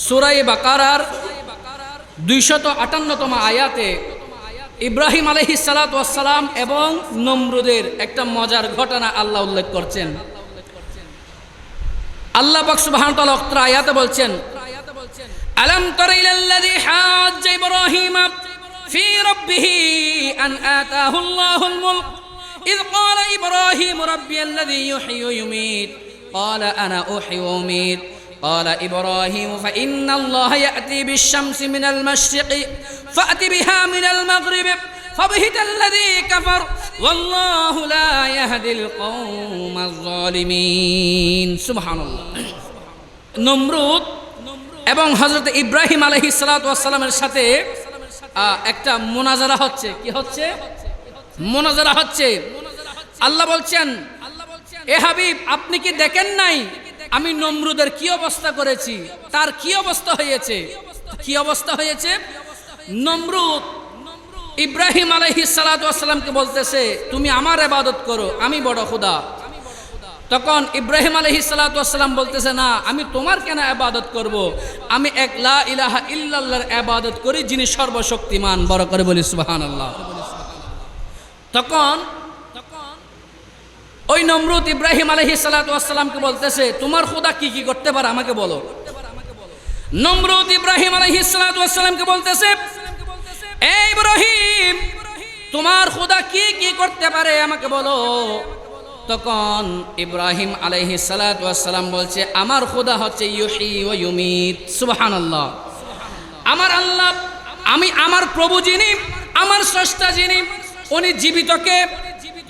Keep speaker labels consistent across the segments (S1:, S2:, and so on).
S1: সুরাই বাকারার দুইশত আটান্নতম আয়াতে ইব্রাহিম আলহি সালাতাম এবং নমরুদের একটা মজার ঘটনা আল্লাহ উল্লেখ করছেন আল্লাহ বকস বাহান অক্তর আয়াতে বলছেন আলম তর ইলাল্লাযী হাজ্জ ইব্রাহিম ফি রাব্বিহি আন আতাহু আল্লাহুল মুলক إذ قال إبراهيم ربي الذي يحيي ويميت قال أنا أحيي وأميت قال إبراهيم فإن الله يأتي بالشمس من المشرق فأت بها من المغرب فبهت الذي كفر والله لا يهدي القوم الظالمين سبحان الله নমরুদ এবং হজরত ইব্রাহিম আলহি সালাতামের সাথে আহ, একটা মোনাজারা হচ্ছে কি হচ্ছে মোনাজারা হচ্ছে আল্লাহ বলছেন এ হাবিব আপনি কি দেখেন নাই আমি নমরুদের কি অবস্থা করেছি? তার কি অবস্থা হয়েছে? কি অবস্থা হয়েছে? নমরুদ ইব্রাহিম আলহি সালাতামকে বলতেছে, তুমি আমার আবাদত করো, আমি বড় খুদা। তখন ইব্রাহিম আলহি সালাতাম বলতেছে, না, আমি তোমার কেন আবাদত করব। আমি এক লা ইলাহা ইল্লাল্লাহর আবাদত করি যিনি সর্বশক্তিমান। বড় করে বলি সুবাহান আল্লাহ তখন ওই নমরুদ ইব্রাহিম আলহি সালাতামকে বলতেছে, তোমার খুদা কি কি করতে পারে আমাকে বলো। নমরুদ ইব্রাহিম আলহি সালাতামকে বলতেছে ইব্রাহিম, তোমার খুদা কি কি করতে পারে আমাকে বলো। তখন ইব্রাহিম আলাইহি সালাম বলছে, আমার খুদা হচ্ছে ইউহি ও ইউমিত। সুবাহান আল্লাহ আমার আল্লাহ, আমি আমার প্রভু যিনি, আমার স্রষ্টা যিনি, উনি জীবিতকে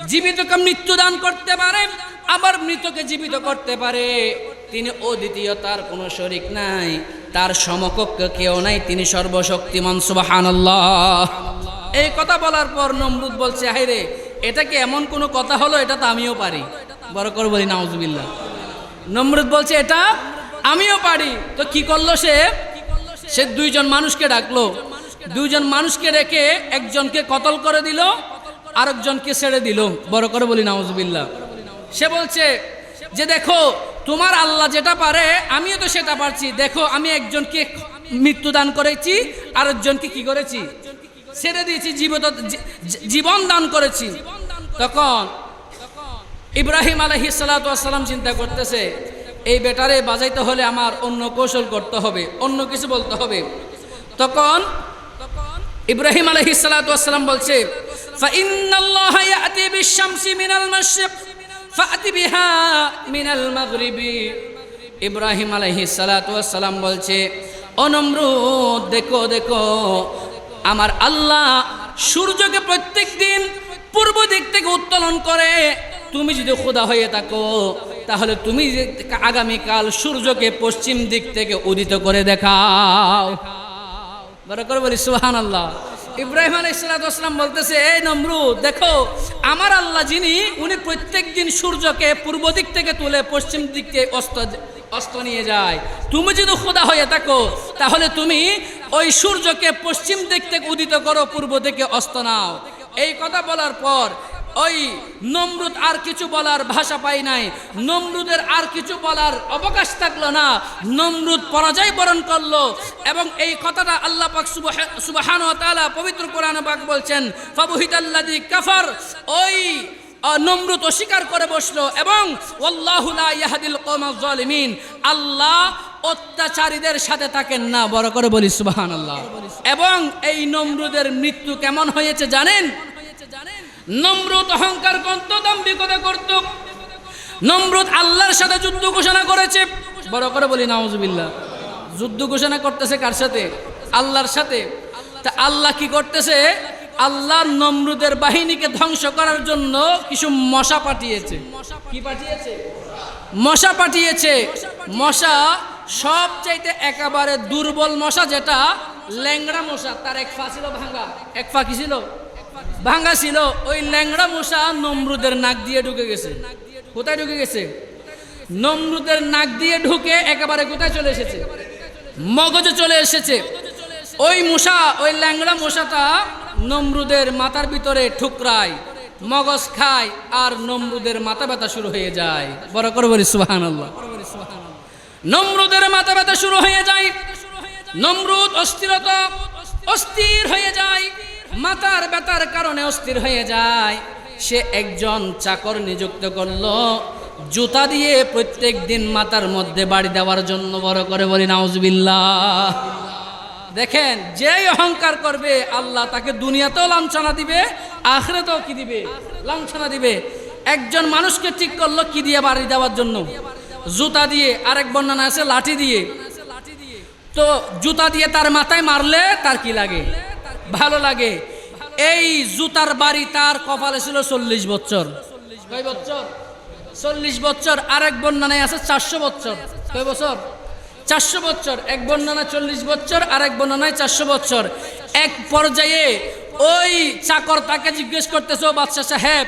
S1: জীবিতকে মৃত্যুদান করতে পারে, আবার মৃতকে জীবিত করতে পারে। তিনি অদ্বিতীয়, তার কোনো শরিক নাই, তার সমকক্ষ কেউ নাই, তিনি সর্বশক্তিমান সুবাহান এই কথা বলার পর নমরুদ বলছে হাইরে এটা কি এমন কোনো কথা হলো? এটা তো আমিও পারি। বড় করে বলি, নাউজুবিল্লাহ। নমরুদ বলছে, এটা আমিও পারি। তো কি করল সে? সে দুইজন মানুষকে ডাকলো। দুইজন মানুষকে রেখে একজনকে কতল করে দিল? আরেকজনকে ছেড়ে দিল। বড় করে বলি, নাউজুবিল্লাহ। সে বলছে, যে দেখো, তোমার আল্লাহ যেটা পারে, আমিও তো সেটা পারছি। দেখো, আমি একজনকে মৃত্যুদান করেছি, আরেকজনকে কি করেছি? ছেড়ে দিয়েছি, জীবত জীবন দান করেছি। তখন ইব্রাহিম আলহি সালাম চিন্তা করতেছে, এই বেটারে বাজাইতে হলে আমার অন্য কৌশল করতে হবে, অন্য কিছু বলতে হবে। তখন ইব্রাহিম আলহি সালাম বলছে فإن الله يأتي بالشمس من المشرق فأت بها من المغرب ইব্রাহিম আলহি সালাম বলছে অনমরুদ দেখো দেখো আমার আল্লাহ সূর্যকে প্রত্যেক দিন পূর্ব দিক থেকে উত্তোলন করে তুমি যদি খোদা হয়ে থাকো তাহলে তুমি যে আগামীকাল সূর্যকে পশ্চিম দিক থেকে উদিত করে দেখাও বড় করে বলি সুহান আল্লাহ ইব্রাহিম আলী আলাইসালাম বলতেছে, এই নমরু, দেখো, আমার আল্লাহ যিনি, উনি প্রত্যেক দিন সূর্যকে পূর্ব দিক থেকে তুলে পশ্চিম দিকে অস্ত অস্ত নিয়ে যায়। তুমি যদি খোদা হয়ে থাকো, তাহলে তুমি ওই সূর্যকে পশ্চিম দিক থেকে উদিত করো, পূর্ব দিকে অস্ত নাও। এই কথা বলার পর ওই নমরুদ আর কিছু বলার ভাষা পাই নাই। নমরুদের আর কিছু বলার অবকাশ থাকল না। নমরুদ পরাজয় বরণ করল এবং এই কথাটা আল্লাহ পাক সুবাহান তাআলা পবিত্র কোরআন পাক বলছেন ফাবুহিদাল্লাদি কাফার। ওই আহ, নমরুদ অস্বীকার করে বসল এবং ওয়াল্লাহু লা ইয়াহদিল আল্লাহ অত্যাচারীদের সাথে থাকেন না। বড় করে বলি সুবহানাল্লাহ। এবং এই নমরুদের মৃত্যু কেমন হয়েছে জানেন? নমরুদ অহংকার করত দাম্ভিকতা করত। নমরুদ আল্লাহর সাথে যুদ্ধ ঘোষণা করেছে। বড় করে বলি, নাউজুবিল্লাহ। যুদ্ধ ঘোষণা করতেছে কার সাথে? আল্লাহর সাথে। তা আল্লাহ কি করতেছে? আল্লাহ নমরুদের বাহিনীকে ধ্বংস করার জন্য কিছু মশা পাঠিয়েছে। কি পাঠিয়েছে? মশা পাঠিয়েছে। মশা সবচাইতে একেবারে দুর্বল মশা যেটা ল্যাংড়া মশা, তার এক ফা ছিল ভাঙ্গা। এক ফা কি ছিল? ভাঙ্গা ছিল। ওই ল্যাংড়া মশা নমরুদের নাক দিয়ে ঢুকে গেছে। কোথায় ঢুকে গেছে? নমরুদের নাক দিয়ে ঢুকে একেবারে কোথায় চলে এসেছে? মগজে চলে এসেছে। ওই মশা, ওই ল্যাংড়া মশাটা নমরুদের মাথার ভিতরে ঠুকরায়, মগজ খায় আর নমরুদের মাথা ব্যথা শুরু হয়ে যায়। বড় করে বলি সুবাহান নমরুদের মাথা ব্যথা শুরু হয়ে যায়। নমরুদ অস্থিরতা অস্থির হয়ে যায়। মাথার ব্যথার কারণে অস্থির হয়ে যায়। সে একজন চাকর নিযুক্ত করল। জুতা দিয়ে প্রত্যেক দিন মাথার মধ্যে বাড়ি দেওয়ার জন্য বড় করে বলি, নাউজবিল্লাহ। দেখেন, যেই অহংকার করবে, আল্লাহ তাকে দুনিয়াতেও লাঞ্ছনা দিবে, আখরেতেও কি দিবে? লাঞ্ছনা দিবে। একজন মানুষকে ঠিক করল কি দিয়ে বাড়ি দেওয়ার জন্য? জুতা দিয়ে। আরেক বর্ণনা আছে, লাঠি দিয়ে। তো জুতা দিয়ে তার মাথায় মারলে তার কি লাগে? ভালো লাগে। এই জুতার বাড়ি তার কপালে ছিল চল্লিশ বছর। কয় বছর? চল্লিশ বছর। আরেক বর্ণনায় আছে চারশো বছর। কয় বছর? চারশো বছর। এক বর্ণনা চল্লিশ বছর আর এক বর্ণনায় চারশো বছর। এক পর্যায়ে ওই চাকর তাকে জিজ্ঞেস করতেছে বাদশাহ সাহেব,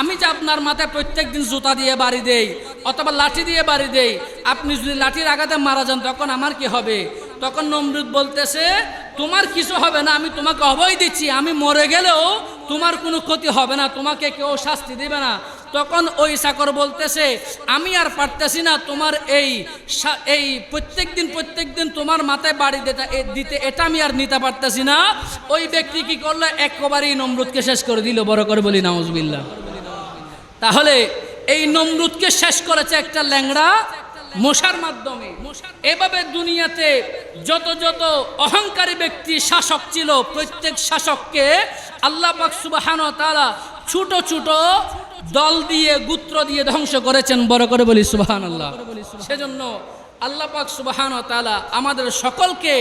S1: আমি যে আপনার মাথায় প্রত্যেক দিন জুতা দিয়ে বাড়ি দেই অথবা লাঠি দিয়ে বাড়ি দেই, আপনি যদি লাঠির আঘাতে মারা যান, তখন আমার কি হবে? তখন নমরুদ বলতেছে তোমার কিছু হবে না, আমি তোমাকে অভয় দিচ্ছি। আমি মরে গেলেও তোমার কোনো ক্ষতি হবে না, তোমাকে কেউ শাস্তি দেবে না। তখন ওই চাকর বলতেছে, আমি আর পারতেছি না তোমার এই এই প্রত্যেক দিন প্রত্যেক দিন তোমার মাথায় বাড়ি দিতে দিতে। এটা আমি আর নিতে পারতেছি না। ওই ব্যক্তি কি করল? একেবারেই নমরুদকে শেষ করে দিল, বড় করে বলি নাউজবিল্লা তাহলে এই নমরুদকে শেষ করেছে একটা ল্যাংড়া মশার মাধ্যমে। এভাবে দুনিয়াতে যত যত অহংকারী ব্যক্তি শাসক ছিল, প্রত্যেক শাসককে আল্লাহ সুবাহান তারা ছোট ছোট দল দিয়ে, গুত্র দিয়ে ধ্বংস করেছেন। বড় করে বলি সুবাহান আল্লাহ সেজন্য আল্লাহ পাক সুবাহান তালা আমাদের সকলকে,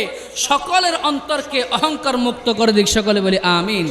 S1: সকলের অন্তরকে অহংকার মুক্ত করে দিক। সকলে বলি আমিন।